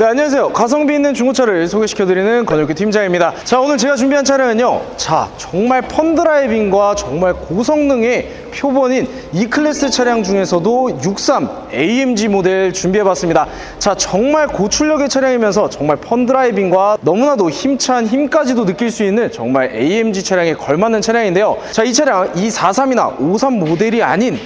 네, 안녕하세요. 가성비 있는 중고차를 소개시켜드리는 건혁규 팀장입니다. 자, 오늘 제가 준비한 차량은요. 자, 정말 펀드라이빙과 정말 고성능의 표본인 E클래스 차량 중에서도 63 AMG 모델 준비해봤습니다. 자, 정말 고출력의 차량이면서 정말 펀드라이빙과 너무나도 힘찬 힘까지도 느낄 수 있는 정말 AMG 차량에 걸맞는 차량인데요. 자, 이 차량 243이나 53 모델이 아닌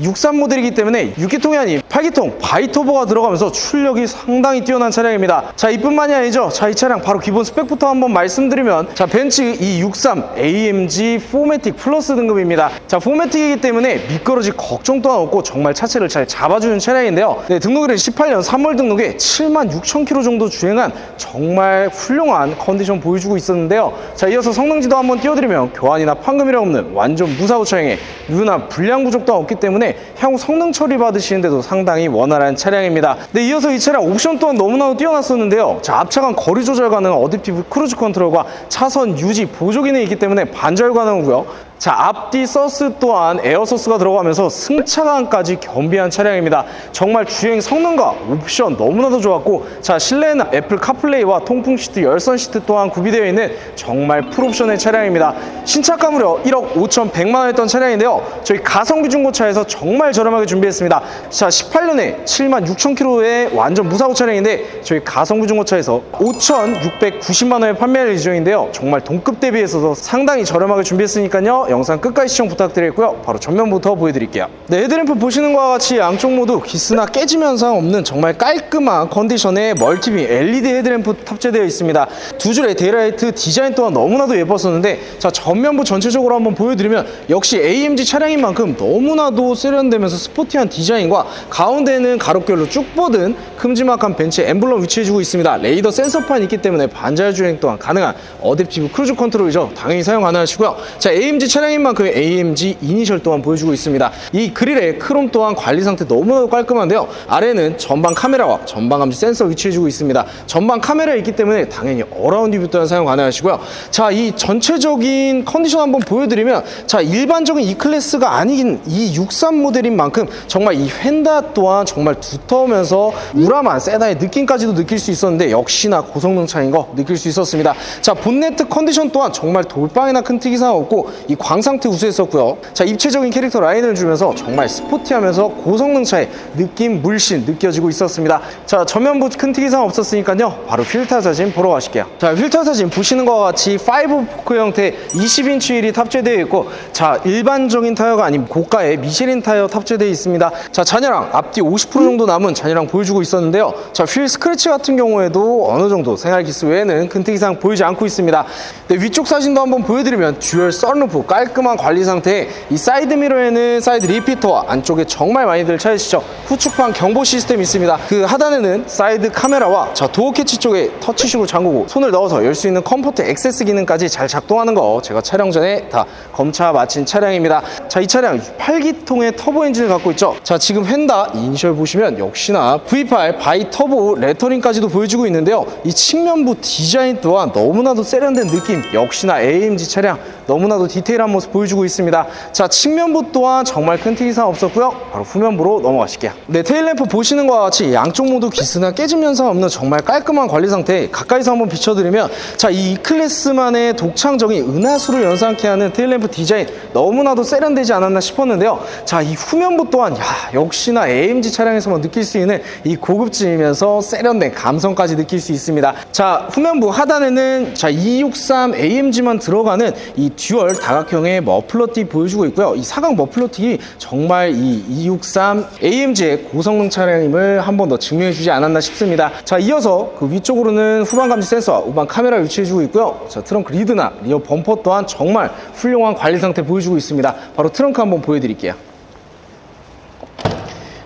63 모델이기 때문에 6기통이 아닌 8기통 바이터보가 들어가면서 출력이 상당히 뛰어난 차량입니다. 자, 이뿐만이 아니죠. 자, 이 차량 바로 기본 스펙부터 한번 말씀드리면 자, 벤츠 E63 AMG 4매틱 플러스 등급입니다. 자, 4매틱이기 때문에 미끄러지 걱정 또한 없고 정말 차체를 잘 잡아주는 차량인데요. 네, 등록일은 18년 3월 등록에 7만 6천 킬로 정도 주행한 정말 훌륭한 컨디션 보여주고 있었는데요. 자, 이어서 성능지도 한번 띄워드리면 교환이나 판금이라 없는 완전 무사고 차량에 유나 불량 부족도 없기 때문에 향후 성능 처리 받으시는데도 상당히 원활한 차량입니다. 네, 이어서 이 차량 옵션 또한 너무나도 뛰어났었는데요. 자, 앞차간 거리 조절 가능한 어댑티브 크루즈 컨트롤과 차선 유지 보조 기능이 있기 때문에 반절 가능하고요. 자, 앞뒤 서스 또한 에어서스가 들어가면서 승차감까지 겸비한 차량입니다. 정말 주행 성능과 옵션 너무나도 좋았고, 자, 실내에는 애플 카플레이와 통풍 시트, 열선 시트 또한 구비되어 있는 정말 풀옵션의 차량입니다. 신차가 무려 1억 5,100만 원 했던 차량인데요. 저희 가성비 중고차에서 정말 저렴하게 준비했습니다. 자, 18년에 7만 6천 킬로의 완전 무사고 차량인데 저희 가성비 중고차에서 5,690만 원에 판매할 예정인데요. 정말 동급 대비해서 상당히 저렴하게 준비했으니까요. 영상 끝까지 시청 부탁드리고요. 바로 전면부터 보여드릴게요. 네, 헤드램프 보시는 것과 같이 양쪽 모두 기스나 깨짐 현상 없는 정말 깔끔한 컨디션의 멀티빔 LED 헤드램프 탑재되어 있습니다. 두 줄의 데이라이트 디자인 또한 너무나도 예뻤었는데 자 전면부 전체적으로 한번 보여드리면 역시 AMG 차량인 만큼 너무나도 세련되면서 스포티한 디자인과 가운데는 가로결로 쭉 뻗은 큼지막한 벤치 엠블럼 위치해주고 있습니다. 레이더 센서판 있기 때문에 반자율 주행 또한 가능한 어댑티브 크루즈 컨트롤이죠. 당연히 사용 가능하시고요. 자 AMG 차량인 만큼 AMG 이니셜 또한 보여주고 있습니다. 이 그릴의 크롬 또한 관리 상태 너무나도 깔끔한데요. 아래는 전방 카메라와 전방 감지 센서 위치해주고 있습니다. 전방 카메라 있기 때문에 당연히 어라운드 뷰 또한 사용 가능하시고요. 자, 이 전체적인 컨디션 한번 보여드리면 자, 일반적인 E 클래스가 아닌 이 63 모델인 만큼 정말 이 휀다 또한 정말 두터우면서 우람한 세다의 느낌까지도 느낄 수 있었는데 역시나 고성능 차인 거 느낄 수 있었습니다. 자, 본네트 컨디션 또한 정말 돌방이나 큰 특이사항 없고 이 광상태 우수했었고요. 자, 입체적인 캐릭터 라인을 주면서 정말 스포티하면서 고성능 차의 느낌 물씬 느껴지고 있었습니다. 자, 전면부 큰 특이사항 없었으니까요. 바로 필터 사진 보러 가실게요. 자, 필터 사진 보시는 것과 같이 5 포크 형태 20인치 휠이 탑재되어 있고 자, 일반적인 타이어가 아닌 고가의 미쉐린 타이어 탑재되어 있습니다. 자, 잔여랑 앞뒤 50% 정도 남은 잔여랑 보여주고 있었는데요. 자, 휠 스크래치 같은 경우에도 어느 정도 생활 기스 외에는 큰 특이사항 보이지 않고 있습니다. 네, 위쪽 사진도 한번 보여드리면 듀얼 썬루프 깔끔한 관리 상태에 이 사이드 미러에는 사이드 리피터와 안쪽에 정말 많이들 찾으시죠. 후측방 경보 시스템이 있습니다. 그 하단에는 사이드 카메라와 자 도어 캐치 쪽에 터치식으로 잠그고 손을 넣어서 열 수 있는 컴포트 액세스 기능까지 잘 작동하는 거 제가 촬영 전에 다 검차 마친 차량입니다. 자 이 차량 8기통의 터보 엔진을 갖고 있죠. 자 지금 휀다 이니셜 보시면 역시나 V8 바이 터보 레터링까지도 보여주고 있는데요. 이 측면부 디자인 또한 너무나도 세련된 느낌 역시나 AMG 차량 너무나도 디테일한 모습 보여주고 있습니다. 자, 측면부 또한 정말 큰 특이사항 없었고요. 바로 후면부로 넘어가실게요. 네, 테일램프 보시는 것과 같이 양쪽 모두 기스나 현상 없는 정말 깔끔한 관리 상태 가까이서 한번 비춰드리면 자, 이 E클래스만의 독창적인 은하수를 연상케 하는 테일램프 디자인 너무나도 세련되지 않았나 싶었는데요. 자, 이 후면부 또한 야, 역시나 AMG 차량에서만 느낄 수 있는 이 고급짐이면서 세련된 감성까지 느낄 수 있습니다. 자, 후면부 하단에는 자, 263 AMG만 들어가는 이 듀얼 다각형 의 머플러티 보여주고 있고요. 이 사각 머플러틱이 정말 이 263 AMG의 고성능 차량임을 한 번 더 증명해주지 않았나 싶습니다. 자, 이어서 그 위쪽으로는 후방 감지 센서와 우방 카메라 위치해주고 있고요. 자, 트렁크 리드나 리어 범퍼 또한 정말 훌륭한 관리 상태 보여주고 있습니다. 바로 트렁크 한번 보여드릴게요.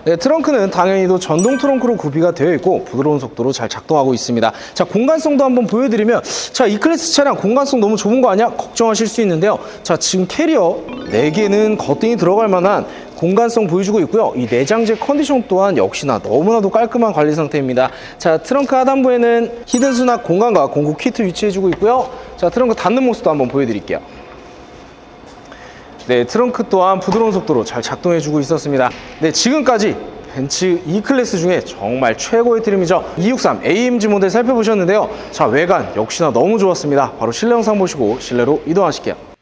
네, 트렁크는 당연히도 전동 트렁크로 구비가 되어 있고 부드러운 속도로 잘 작동하고 있습니다. 자, 공간성도 한번 보여드리면 자, 이 클래스 차량 공간성 너무 좁은 거 아니야? 걱정하실 수 있는데요. 자, 지금 캐리어 4개는 거뜬히 들어갈 만한 공간성 보여주고 있고요. 이 내장재 컨디션 또한 역시나 너무나도 깔끔한 관리 상태입니다. 자, 트렁크 하단부에는 히든 수납 공간과 공구 키트 위치해주고 있고요. 자, 트렁크 닫는 모습도 한번 보여드릴게요. 네, 트렁크 또한 부드러운 속도로 잘 작동해주고 있었습니다. 네, 지금까지 벤츠 E클래스 중에 정말 최고의 트림이죠. 263 AMG 모델 살펴보셨는데요. 자, 외관 역시나 너무 좋았습니다. 바로 실내 영상 보시고 실내로 이동하실게요.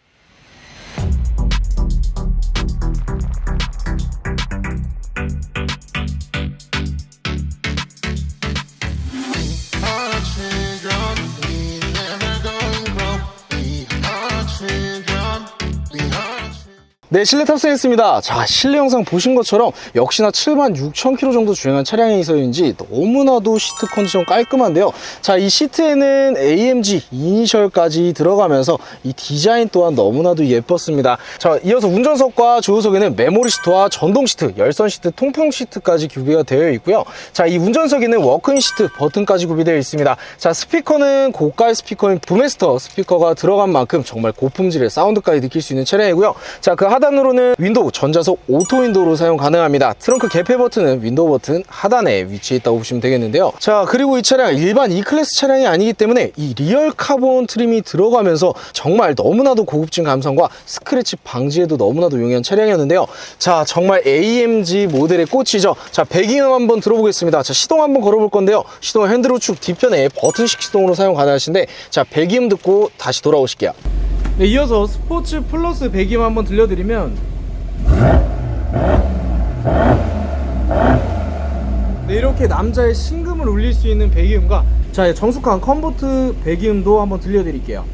네, 실내 탑승했습니다. 자, 실내 영상 보신 것처럼 역시나 7만 6천 킬로 정도 주행한 차량이서인지 너무나도 시트 컨디션 깔끔한데요. 자, 이 시트에는 AMG 이니셜까지 들어가면서 이 디자인 또한 너무나도 예뻤습니다. 자, 이어서 운전석과 조수석에는 메모리 시트와 전동 시트, 열선 시트, 통풍 시트까지 구비가 되어 있고요. 자, 이 운전석에는 워크인 시트 버튼까지 구비되어 있습니다. 자, 스피커는 고가의 스피커인 부메스터 스피커가 들어간 만큼 정말 고품질의 사운드까지 느낄 수 있는 차량이고요. 자, 그 하단으로는 윈도우 전자석 오토 윈도우로 사용 가능합니다. 트렁크 개폐 버튼은 윈도우 버튼 하단에 위치해 있다고 보시면 되겠는데요. 자, 그리고 이 차량 일반 E클래스 차량이 아니기 때문에 이 리얼 카본 트림이 들어가면서 정말 너무나도 고급진 감성과 스크래치 방지에도 너무나도 용이한 차량이었는데요. 자, 정말 AMG 모델의 꽃이죠. 자, 배기음 한번 들어보겠습니다. 자, 시동 한번 걸어볼 건데요. 시동 핸들 우측 뒤편에 버튼식 시동으로 사용 가능하신데 자, 배기음 듣고 다시 돌아오실게요. 네, 이어서 스포츠 플러스 배기음 한번 들려드리면 네, 이렇게 남자의 심금을 울릴 수 있는 배기음과 자, 정숙한 컴포트 배기음도 한번 들려드릴게요.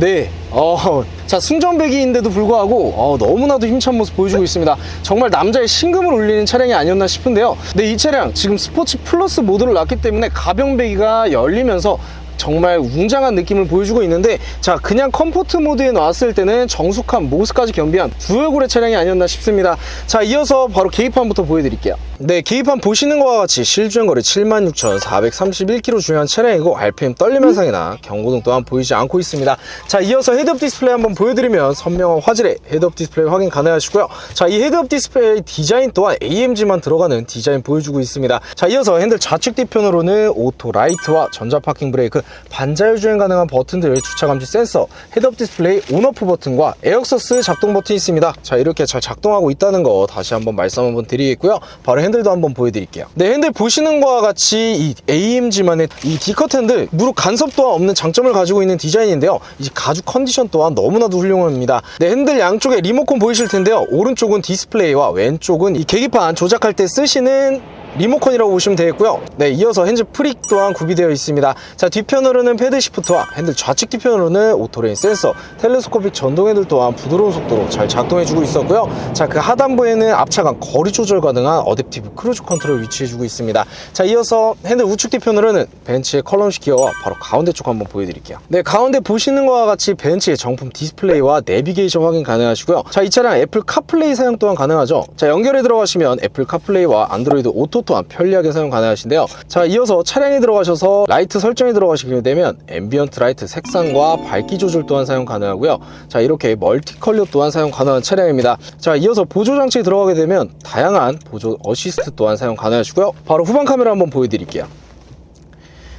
네, 어, 자 순정배기인데도 불구하고 어, 너무나도 힘찬 모습 보여주고 있습니다. 정말 남자의 심금을 울리는 차량이 아니었나 싶은데요. 네, 이 차량 지금 스포츠 플러스 모드를 놨기 때문에 가병배기가 열리면서 정말 웅장한 느낌을 보여주고 있는데 자 그냥 컴포트 모드에 놨을 때는 정숙한 모습까지 겸비한 두열고래 차량이 아니었나 싶습니다. 자 이어서 바로 계기판부터 보여드릴게요. 네 계기판 보시는 것과 같이 실주행거리 76,431km 주행한 차량이고 RPM 떨림 현상이나 경고등 또한 보이지 않고 있습니다. 자 이어서 헤드업 디스플레이 한번 보여드리면 선명한 화질의 헤드업 디스플레이 확인 가능하시고요. 자 이 헤드업 디스플레이 디자인 또한 AMG만 들어가는 디자인 보여주고 있습니다. 자 이어서 핸들 좌측 뒤편으로는 오토 라이트와 전자 파킹 브레이크 반자율 주행 가능한 버튼들 주차 감지 센서 헤드업 디스플레이 온오프 버튼과 에어서스 작동 버튼이 있습니다. 자 이렇게 잘 작동하고 있다는 거 다시 한번 말씀 한번 드리겠고요. 바로 핸들도 한번 보여드릴게요. 네 핸들 보시는 것과 같이 이 AMG만의 이 D컷 핸들 무릎 간섭 또한 없는 장점을 가지고 있는 디자인인데요. 이 가죽 컨디션 또한 너무나도 훌륭합니다. 네 핸들 양쪽에 리모컨 보이실 텐데요. 오른쪽은 디스플레이와 왼쪽은 이 계기판 조작할 때 쓰시는 리모컨이라고 보시면 되겠고요. 네 이어서 핸즈 프릭 또한 구비되어 있습니다. 자 뒤편으로는 패드 시프트와 핸들 좌측 뒤편으로는 오토레인 센서 텔레스코픽 전동 핸들 또한 부드러운 속도로 잘 작동해주고 있었고요. 자 그 하단부에는 앞차간 거리 조절 가능한 어댑티브 크루즈 컨트롤 위치해주고 있습니다. 자 이어서 핸들 우측 뒤편으로는 벤츠의 컬럼식 기어와 바로 가운데 쪽 한번 보여드릴게요. 네 가운데 보시는 것과 같이 벤츠의 정품 디스플레이와 내비게이션 확인 가능하시고요. 자 이 차량 애플 카플레이 사용 또한 가능하죠? 자 연결에 들어가시면 애플 카플레이와 안드로이드 오토 또한 편리하게 사용 가능하신데요. 자 이어서 차량에 들어가셔서 라이트 설정에 들어가시게 되면 앰비언트 라이트 색상과 밝기 조절 또한 사용 가능하고요. 자 이렇게 멀티 컬러 또한 사용 가능한 차량입니다. 자 이어서 보조 장치에 들어가게 되면 다양한 보조 어시스트 또한 사용 가능하시고요. 바로 후방 카메라 한번 보여드릴게요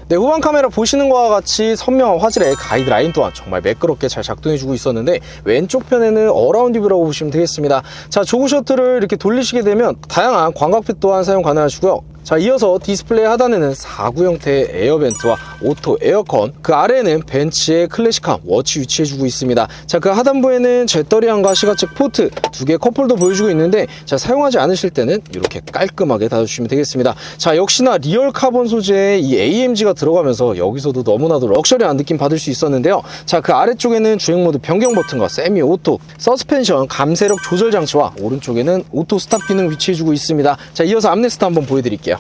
네, 후방 카메라 보시는 것과 같이 선명한 화질의 가이드라인 또한 정말 매끄럽게 잘 작동해주고 있었는데 왼쪽 편에는 어라운드 뷰라고 보시면 되겠습니다. 자, 조그 셔틀을 이렇게 돌리시게 되면 다양한 광각빛 또한 사용 가능하시고요. 자 이어서 디스플레이 하단에는 4구 형태의 에어벤트와 오토 에어컨 그 아래에는 벤츠의 클래식한 워치 위치해주고 있습니다. 자 그 하단부에는 제떨이함과 시가책 포트 두 개 컵홀더 보여주고 있는데 자 사용하지 않으실 때는 이렇게 깔끔하게 닫아주시면 되겠습니다. 자 역시나 리얼 카본 소재의 이 AMG가 들어가면서 여기서도 너무나도 럭셔리한 느낌 받을 수 있었는데요. 자 그 아래쪽에는 주행 모드 변경 버튼과 세미 오토 서스펜션 감세력 조절 장치와 오른쪽에는 오토 스탑 기능 위치해주고 있습니다. 자 이어서 암레스트 한번 보여드릴게요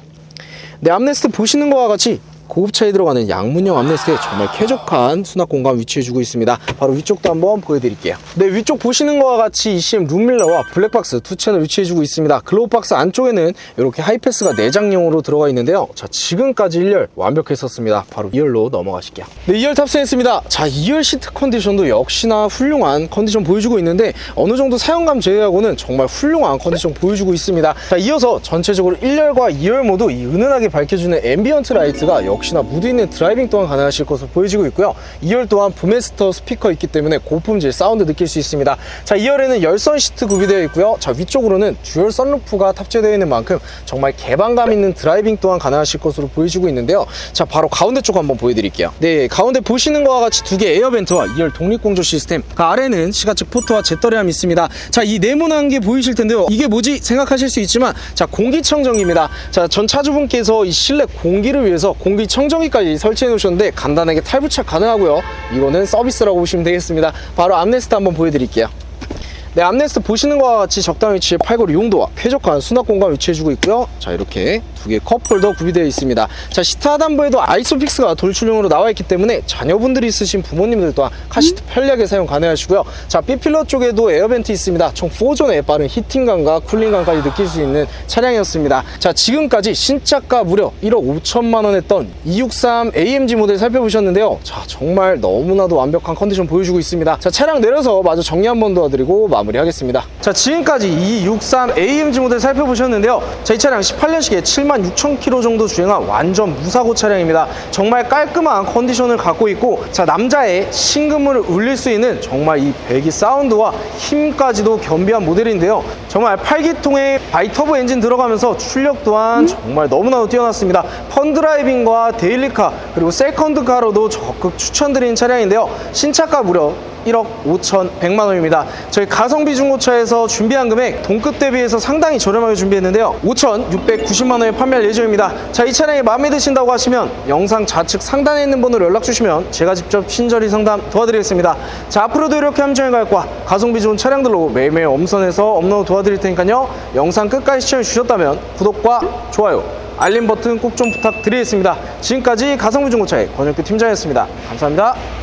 네, 암레스트 보시는 것과 같이 고급차에 들어가는 양문형 암레스트에 정말 쾌적한 수납 공간 위치해 주고 있습니다. 바로 위쪽도 한번 보여드릴게요. 네, 위쪽 보시는 것과 같이 ECM 룸밀러와 블랙박스 두 채널 위치해 주고 있습니다. 글로우박스 안쪽에는 이렇게 하이패스가 내장용으로 들어가 있는데요. 자, 지금까지 1열 완벽했었습니다. 바로 2열로 넘어가실게요. 네, 2열 탑승했습니다. 자, 2열 시트 컨디션도 역시나 훌륭한 컨디션 보여주고 있는데 어느 정도 사용감 제외하고는 정말 훌륭한 컨디션 보여주고 있습니다. 자, 이어서 전체적으로 1열과 2열 모두 이 은은하게 밝혀주는 앰비언트 라이트가 역시나 무드 있는 드라이빙 또한 가능하실 것으로 보여지고 있고요. 2열 또한 부메스터 스피커 있기 때문에 고품질 사운드 느낄 수 있습니다. 자, 2열에는 열선 시트 구비되어 있고요. 자, 위쪽으로는 듀얼 선루프가 탑재되어 있는 만큼 정말 개방감 있는 드라이빙 또한 가능하실 것으로 보여지고 있는데요. 자, 바로 가운데 쪽 한번 보여드릴게요. 네, 가운데 보시는 것과 같이 두 개 에어벤트와 2열 독립공조 시스템. 그 아래는 시가측 포트와 제떨이함이 있습니다. 자, 이 네모난 게 보이실 텐데요. 이게 뭐지 생각하실 수 있지만 자, 공기청정기입니다. 자, 전 차주분께서 이 실내 공기를 위해서 공기 청정기까지 설치해 놓으셨는데 간단하게 탈부착 가능하고요. 이거는 서비스라고 보시면 되겠습니다. 바로 암레스트 한번 보여드릴게요. 네, 암레스트 보시는 것과 같이 적당 위치에 팔걸이 용도와 쾌적한 수납 공간 위치해주고 있고요. 자, 이렇게 두개 컵홀더 구비되어 있습니다. 자, 시트 하단부에도 아이소픽스가 돌출용으로 나와 있기 때문에 자녀분들이 있으신 부모님들 또한 카시트 편리하게 사용 가능하시고요. 자, B필러 쪽에도 에어벤트 있습니다. 총 4존의 빠른 히팅감과 쿨링감까지 느낄 수 있는 차량이었습니다. 자, 지금까지 신차가 무려 1억 5천만 원 했던 263 AMG 모델 살펴보셨는데요. 자, 정말 너무나도 완벽한 컨디션 보여주고 있습니다. 자, 차량 내려서 마저 정리 한번 도와드리고 마무리 하겠습니다. 자, 지금까지 263 AMG 모델 살펴보셨는데요. 자, 이 차량 18년식에 7만 6천 킬로 정도 주행한 완전 무사고 차량입니다. 정말 깔끔한 컨디션을 갖고 있고, 자, 남자의 심금을 울릴 수 있는 정말 이 배기 사운드와 힘까지도 겸비한 모델인데요. 정말 8기통의 바이터보 엔진 들어가면서 출력 또한 정말 너무나도 뛰어났습니다. 펀드라이빙과 데일리카 그리고 세컨드카로도 적극 추천드리는 차량인데요. 신차가 무려 1억 5천 100만 원입니다. 저희 가성비 중고차에서 준비한 금액 동급 대비해서 상당히 저렴하게 준비했는데요. 5,690만 원에 판매할 예정입니다. 자, 이 차량이 마음에 드신다고 하시면 영상 좌측 상단에 있는 번호로 연락 주시면 제가 직접 친절히 상담 도와드리겠습니다. 자, 앞으로도 이렇게 함정의 가격과 가성비 좋은 차량들로 매일매일 엄선해서 업로드 도와드릴 테니까요. 영상 끝까지 시청해 주셨다면 구독과 좋아요, 알림 버튼 꼭 좀 부탁드리겠습니다. 지금까지 가성비 중고차의 권혁규 팀장이었습니다. 감사합니다.